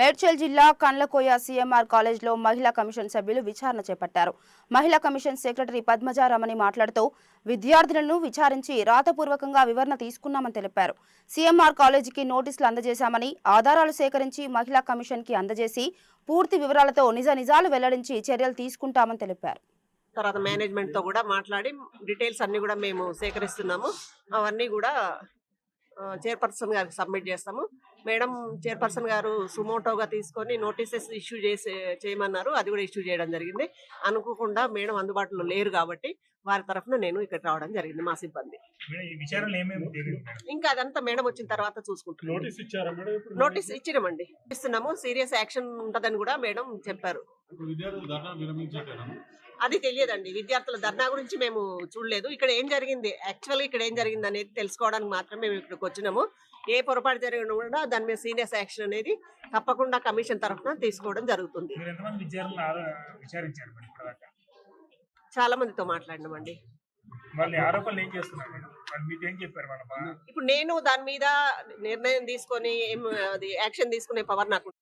మేడ్చల్ జిల్లా కండ్లకోయ సీఎంఆర్ కాలేజ్లో మహిళా కమిషన్ సభ్యులు విచారణ చేపట్టారు. మహిళా కమిషన్ సెక్రటరీ పద్మజారామణి మాట్లాడుతూ విద్యార్థులను విచారించి రాతపూర్వకంగా వివరణ తీసుకున్నామని తెలిపారు. సీఎంఆర్ కాలేజీకి నోటీసులు అందజేశామని ఆధారాలు సేకరించి మహిళా కమిషన్కి అందజేసి పూర్తి వివరాలతో నిజ నిజాలు వెల్లడించి చర్యలు తీసుకుంటామని తెలిపారు. తర్వాత మేనేజ్మెంట్తో కూడా మాట్లాడి డీటెయిల్స్ అన్ని కూడా మేము సేకరిస్తున్నాము. అవన్నీ కూడా చైర్పర్సన్ గారికి సబ్మిట్ చేస్తాము. మేడం చైర్పర్సన్ గారు సుమోటోగా తీసుకొని నోటీసెస్ ఇష్యూ చేసే చేయమన్నారు. అది కూడా ఇష్యూ చేయడం జరిగింది. అనుకోకుండా మేడం అందుబాటులో లేరు కాబట్టి వారి తరఫున నేను ఇక్కడ రావడం జరిగింది మా సిబ్బంది? ఇంకా అదంతా మేడం వచ్చిన తర్వాత చూసుకుంటున్నాం నోటీస్ ఇచ్చినామండి. ఇస్తున్నాము. సీరియస్ యాక్షన్ ఉంటదని కూడా మేడం చెప్పారు. అది తెలియదండి. విద్యార్థుల ధర్నా గురించి మేము చూడలేదు. ఇక్కడ ఏం జరిగింది? యాక్చువల్గా ఇక్కడ ఏం జరిగింది అనేది తెలుసుకోవడానికి మాత్రమే మేము ఇక్కడికి వచ్చినాము. ఏ పొరపాటు జరిగినా కూడా దాని మీద సీరియస్ యాక్షన్ అనేది తప్పకుండా కమిషన్ తరఫున తీసుకోవడం జరుగుతుంది. చాలా మందితో మాట్లాడినామండి. ఇప్పుడు నేను దాని మీద నిర్ణయం తీసుకొని అది యాక్షన్ తీసుకునే పవర్ నాకు